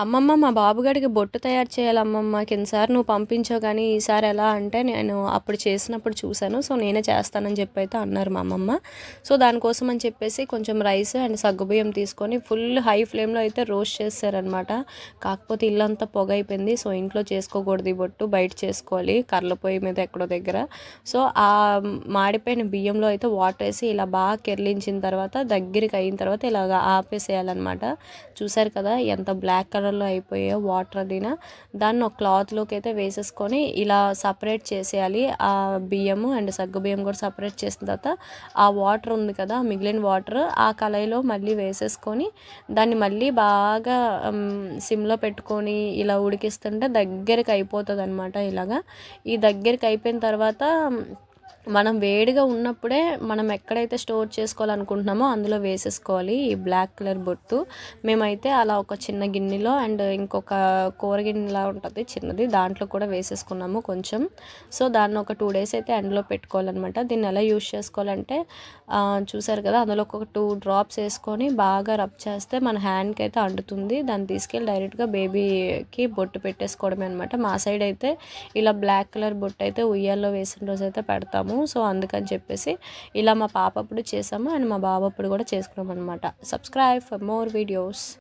అమ్మమ్మ మా బాబుగాడికి బొట్టు తయారు చేయాలి అమ్మమ్మ. కిందసారి నువ్వు పంపించావు కానీ ఈసారి ఎలా అంటే నేను అప్పుడు చేసినప్పుడు చూశాను. సో నేనే చేస్తానని చెప్పి అయితే అన్నారు మా అమ్మమ్మ. సో దానికోసం అని చెప్పేసి కొంచెం రైస్ అండ్ సగ్గుబియ్యం తీసుకొని ఫుల్ హై ఫ్లేమ్లో అయితే రోస్ట్ చేస్తారనమాట కాకపోతే ఇల్లంతా పొగ అయిపోయింది సో ఇంట్లో చేసుకోకూడదు ఈ బొట్టు. బయట చేసుకోవాలి. కర్ల పొయ్యి మీద ఎక్కడో దగ్గర. సో ఆ మాడిపోయిన బియ్యంలో అయితే వాటర్ వేసి ఇలా బాగా కెర్లించిన తర్వాత దగ్గరికి అయిన తర్వాత ఇలాగ ఆపేసేయాలన్నమాట. చూసారు కదా ఎంత బ్లాక్ కలర్ కలర్లో అయిపోయాయో వాటర్ అదిన దాన్ని ఒక క్లాత్లోకి అయితే వేసేసుకొని ఇలా సపరేట్ చేసేయాలి. ఆ బియ్యము అండ్ సగ్గు బియ్యం కూడా సపరేట్ చేసిన తర్వాత ఆ వాటర్ ఉంది కదా మిగిలిన వాటర్ ఆ కళాయిలో మళ్ళీ వేసేసుకొని దాన్ని మళ్ళీ బాగా సిమ్లో పెట్టుకొని ఇలా ఉడికిస్తుంటే దగ్గరికి అయిపోతుంది అనమాట ఇలాగా. ఈ దగ్గరికి అయిపోయిన తర్వాత మనం వేడిగా ఉన్నప్పుడే మనం ఎక్కడైతే స్టోర్ చేసుకోవాలనుకుంటున్నామో అందులో వేసేసుకోవాలి ఈ బ్లాక్ కలర్ బొట్టు. మేమైతే అలా ఒక చిన్న గిన్నెలో అండ్ ఇంకొక కూర గిన్నెలా ఉంటుంది చిన్నది దాంట్లో కూడా వేసేసుకున్నాము కొంచెం. సో దాన్ని ఒక టూ డేస్ అయితే ఎండలో పెట్టుకోవాలన్నమాట. దీన్ని ఎలా యూస్ చేసుకోవాలంటే చూసారు కదా అందులో ఒక టూ డ్రాప్స్ వేసుకొని బాగా రబ్ చేస్తే మన హ్యాండ్కి అయితే అంటుతుంది. దాన్ని తీసుకెళ్ళి డైరెక్ట్గా బేబీకి బొట్టు పెట్టేసుకోవడమే అనమాట మా సైడ్ అయితే ఇలా బ్లాక్ కలర్ బొట్టు అయితే ఉయ్యాల్లో వేసిన రోజు అయితే పెడతాము సో అందుకని చెప్పేసి ఇలా మా పాప అప్పుడు చేసాము. అండ్ మా బాబు అప్పుడు కూడా చేసుకున్నాం అనమాట సబ్స్క్రైబ్ ఫర్ మోర్ వీడియోస్